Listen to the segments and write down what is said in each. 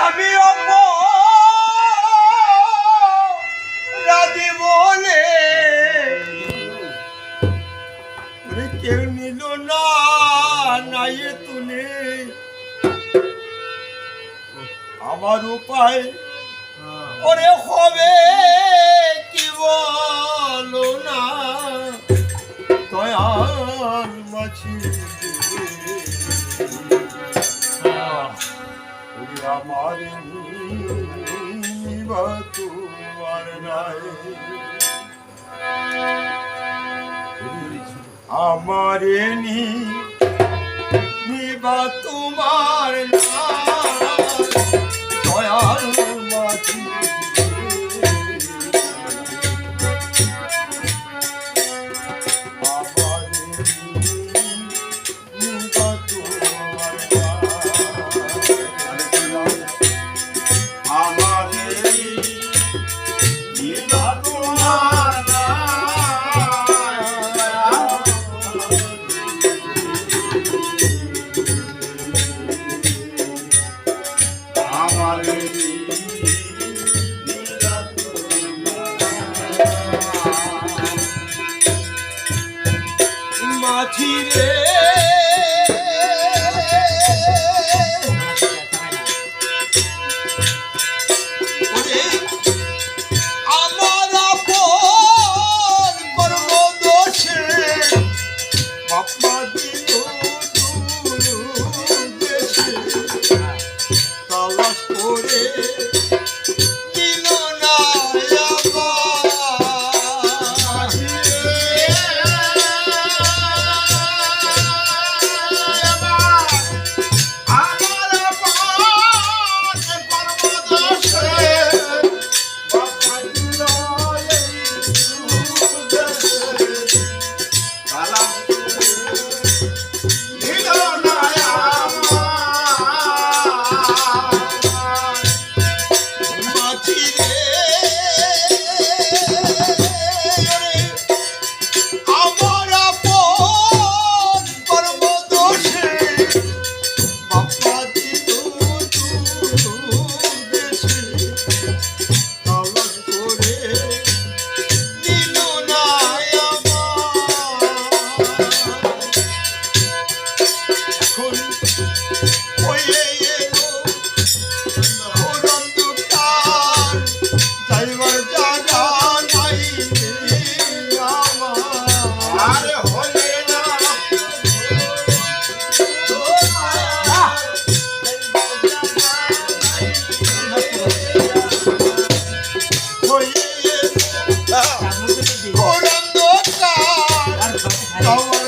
আমি রাধি বলে কেউ নিল না নাই তুলে। আমার উপায় হ্যাঁ। ওরে হবে কি বলো না? আমার তোমার নাই আমার নিবা তোমার নাই আছি রে Oh.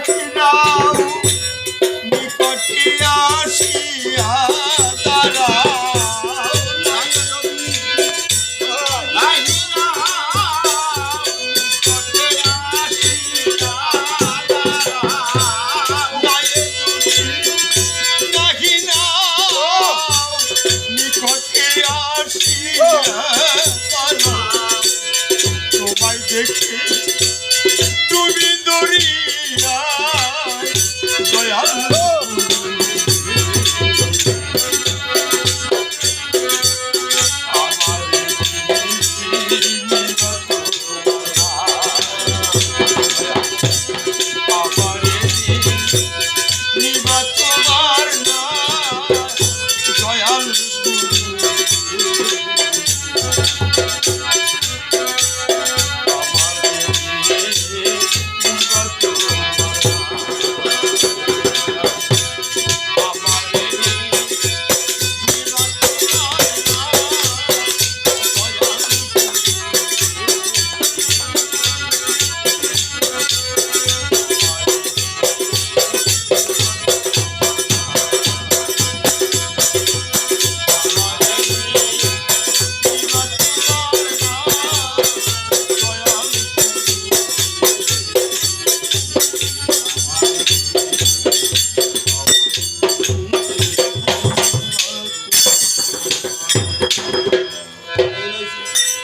不知道。